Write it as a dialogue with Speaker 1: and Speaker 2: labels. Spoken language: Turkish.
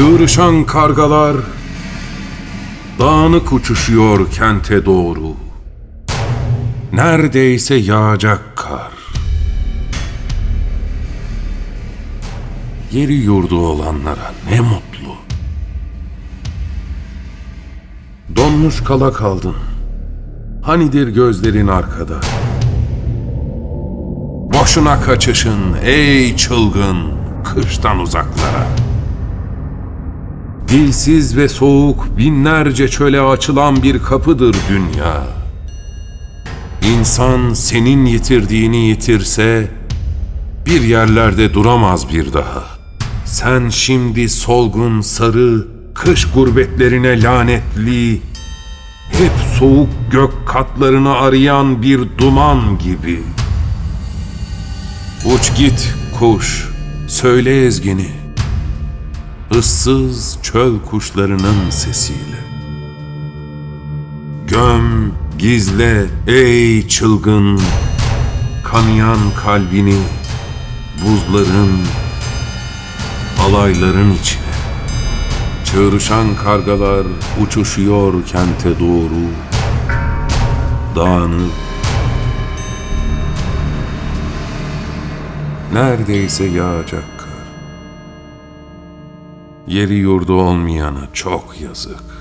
Speaker 1: Çığırışan kargalar dağınık uçuşuyor kente doğru. Neredeyse yağacak kar. Yeri yurdu olanlara ne mutlu. Donmuş kala kaldın. Hanidir gözlerin arkada. Boşuna kaçışın ey çılgın kıştan uzaklara. Dilsiz ve soğuk binlerce çöle açılan bir kapıdır dünya. İnsan senin yitirdiğini yitirse bir yerlerde duramaz bir daha. Sen şimdi solgun sarı kış gurbetlerine lanetli hep soğuk gök katlarını arayan bir duman gibi. Uç git kuş, söyle ezgini. Issız çöl kuşlarının sesiyle. Göm, gizle ey çılgın, kanayan kalbini buzların, alayların içine. Çığırışan kargalar uçuşuyor kente doğru, dağınık, neredeyse yağacak. Yeri yurdu olmayana çok yazık.